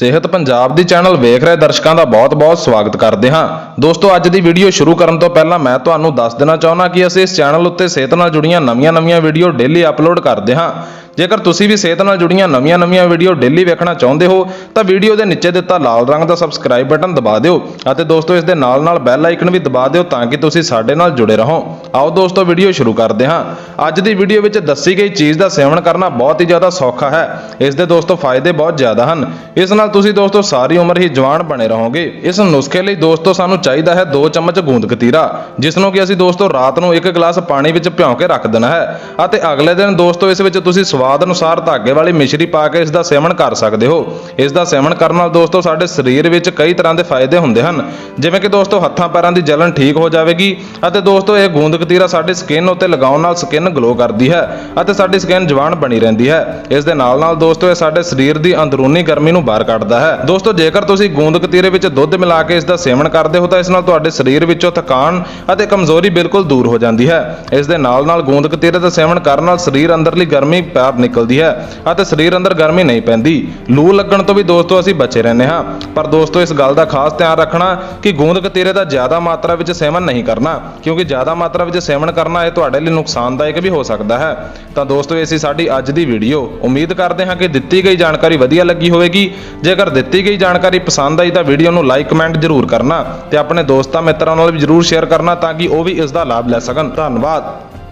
ਸਿਹਤ ਪੰਜਾਬ ਦੀ ਚੈਨਲ ਵੇਖ ਰਹੇ ਦਰਸ਼ਕਾਂ ਦਾ ਬਹੁਤ-ਬਹੁਤ ਸਵਾਗਤ ਕਰਦੇ ਹਾਂ। ਦੋਸਤੋ, ਅੱਜ ਦੀ ਵੀਡੀਓ ਸ਼ੁਰੂ ਕਰਨ ਤੋਂ ਪਹਿਲਾਂ ਮੈਂ ਤੁਹਾਨੂੰ ਦੱਸ ਦੇਣਾ ਚਾਹੁੰਦਾ ਕਿ ਅਸੀਂ ਇਸ ਚੈਨਲ ਉੱਤੇ ਸਿਹਤ ਨਾਲ ਜੁੜੀਆਂ ਨਵੀਆਂ-ਨਵੀਆਂ ਵੀਡੀਓ ਡੇਲੀ ਅਪਲੋਡ ਕਰਦੇ ਹਾਂ। ਜੇਕਰ ਤੁਸੀਂ ਵੀ ਸਿਹਤ ਨਾਲ ਜੁੜੀਆਂ ਨਵੀਆਂ-ਨਵੀਆਂ ਵੀਡੀਓ ਡੇਲੀ ਵੇਖਣਾ ਚਾਹੁੰਦੇ ਹੋ, ਤਾਂ ਵੀਡੀਓ ਦੇ ਨੀਚੇ ਦਿੱਤਾ ਲਾਲ ਰੰਗ ਦਾ ਸਬਸਕ੍ਰਾਈਬ ਬਟਨ ਦਬਾ ਦਿਓ ਅਤੇ ਦੋਸਤੋ ਇਸ ਦੇ ਨਾਲ-ਨਾਲ ਬੈਲ ਆਈਕਨ ਵੀ ਦਬਾ ਦਿਓ ਤਾਂ ਕਿ ਤੁਸੀਂ ਸਾਡੇ ਨਾਲ ਜੁੜੇ ਰਹੋ। ਆਓ ਦੋਸਤੋ ਵੀਡੀਓ ਸ਼ੁਰੂ ਕਰਦੇ ਹਾਂ। ਅੱਜ ਦੀ ਵੀਡੀਓ ਵਿੱਚ ਦੱਸੀ ਗਈ ਚੀਜ਼ ਦਾ ਸੇਵਨ ਕਰਨਾ ਬਹੁਤ ਹੀ ਜ਼ਿਆਦਾ ਸੌਖਾ ਹੈ। ਇਸ ਦੇ ਦੋਸਤੋ ਫਾਇਦੇ ਬਹੁਤ ਜ਼ਿਆਦਾ ਹਨ। ਇਸ ਨਾਲ ਤੁਸੀਂ ਦੋਸਤੋ ਸਾਰੀ ਉਮਰ ਹੀ ਜਵਾਨ ਬਣੇ ਰਹੋਗੇ। ਇਸ ਨੁਸਖੇ ਲਈ ਦੋਸਤੋ ਸਾਨੂੰ ਚਾਹੀਦਾ ਹੈ 2 ਚਮਚ ਗੂੰਦ ਕਤੀਰਾ, ਜਿਸ ਨੂੰ ਕਿ ਅਸੀਂ ਦੋਸਤੋ ਰਾਤ ਨੂੰ ਇੱਕ ਗਲਾਸ ਪਾਣੀ ਵਿੱਚ ਭਿਉਂ ਕੇ ਰੱਖ ਦੇਣਾ ਹੈ। ਅਤੇ ਅਗਲੇ ਦਿਨ ਦੋਸਤੋ ਇਸ ਵਿੱਚ ਤੁਸੀਂ ਸਵਾਦ ਅਨੁਸਾਰ ਧਾਗੇ ਵਾਲੀ ਮਿਸ਼ਰੀ ਪਾ ਕੇ ਇਸ ਦਾ ਸੇਵਨ ਕਰ ਸਕਦੇ ਹੋ। ਇਸ ਦਾ ਸੇਵਨ ਕਰਨ ਨਾਲ ਦੋਸਤੋ ਸਾਡੇ ਸਰੀਰ ਵਿੱਚ ਕਈ ਤਰ੍ਹਾਂ ਦੇ ਫਾਇਦੇ ਹੁੰਦੇ ਹਨ। ਜਿਵੇਂ ਕਿ ਦੋਸਤੋ ਹੱਥਾਂ ਪੈਰਾਂ ਦੀ ਜਲਨ ਠੀਕ ਹੋ ਜਾਵੇਗੀ ਅਤੇ ਦੋਸਤੋ ਇਹ ਗੂੰਦ ਕਤੀਰਾ ਸਾਡੀ ਸਕਿਨ ਉੱਤੇ ਲਗਾਉਣ ਨਾਲ ਸਕਿਨ ਗਲੋ ਕਰਦੀ ਹੈ ਅਤੇ ਸਾਡੀ ਸਕਿਨ ਜਵਾਨ ਬਣੀ ਰਹਿੰਦੀ ਹੈ। ਇਸ ਦੇ ਨਾਲ ਨਾਲ ਦੋਸਤੋ ਇਹ ਸਾਡੇ ਸਰੀਰ ਦੀ ਅੰਦਰੂਨੀ ਗਰਮੀ ਨੂੰ ਬਾਹਰ ਕੱਢਦਾ ਹੈ। ਦੋਸਤੋ ਜੇਕਰ ਤੁਸੀਂ ਗੂੰਦ ਕਤੀਰੇ ਵਿੱਚ ਦੁੱਧ ਮਿਲਾ ਕੇ ਇਸ ਦਾ ਸੇਵਨ ਕਰਦੇ ਹੋ ਤਾਂ ਇਸ ਨਾਲ ਤੁਹਾਡੇ ਸਰੀਰ ਵਿੱਚੋਂ ਥਕਾਨ ਅਤੇ ਕਮਜ਼ੋਰੀ ਬਿਲਕੁਲ ਦੂਰ ਹੋ ਜਾਂਦੀ ਹੈ। ਇਸ ਦੇ ਨਾਲ ਨਾਲ ਗੂੰਦ ਕਤੀਰੇ ਦਾ ਸੇਵਨ ਕਰਨ ਨਾਲ ਸਰੀਰ ਅੰਦਰਲੀ ਗਰਮੀ ਬਾਹਰ ਨਿਕਲਦੀ ਹੈ ਅਤੇ ਸਰੀਰ ਅੰਦਰ ਗਰਮੀ ਨਹੀਂ ਪੈਂਦੀ। ਲੂ ਲੱਗਣ ਤੋਂ ਵੀ ਦੋਸਤੋ ਅਸੀਂ ਬਚੇ ਰਹਿੰਦੇ ਹਾਂ। ਪਰ ਦੋਸਤੋ ਇਸ ਗੱਲ ਦਾ ਖਾਸ ਧਿਆਨ ਰੱਖਣਾ ਕਿ ਗੂੰਦ ਕਤੀਰੇ ਦਾ ਜ਼ਿਆਦਾ ਮਾਤਰਾ ਵਿੱਚ ਸੇਵਨ ਨਹੀਂ ਕਰਨਾ, ਕਿਉਂਕਿ ਜ਼ਿਆਦਾ ਮਾਤਰਾ ਵਿੱਚ ਸੇਵਨ ਕਰਨਾ ਇਹ ਤੁਹਾਡੇ ਲਈ ਨੁਕਸਾਨਦਾਇਕ ਵੀ ਹੋ ਸਕਦਾ ਹੈ। ਤਾਂ ਦੋਸਤੋ ਇਹ ਸੀ ਸਾਡੀ ਅੱਜ ਦੀ ਵੀਡੀਓ। ਉਮੀਦ ਕਰਦੇ ਹਾਂ ਕਿ ਦਿੱਤੀ ਗਈ ਜਾਣਕਾਰੀ ਵਧੀਆ ਲੱਗੀ ਹੋਵੇਗੀ। ਜੇਕਰ ਦਿੱਤੀ ਗਈ ਜਾਣਕਾਰੀ ਪਸੰਦ ਆਈ ਤਾਂ ਵੀਡੀਓ ਨੂੰ ਲਾਈਕ, ਕਮੈਂਟ ਜ਼ਰੂਰ ਕਰਨਾ ਤੇ ਆਪਣੇ ਦੋਸਤਾਂ ਮਿੱਤਰਾਂ ਨਾਲ ਵੀ ਜ਼ਰੂਰ ਸ਼ੇਅਰ ਕਰਨਾ ਤਾਂ ਕਿ ਉਹ ਵੀ ਇਸ ਦਾ ਲਾਭ ਲੈ ਸਕਣ। ਧੰਨਵਾਦ।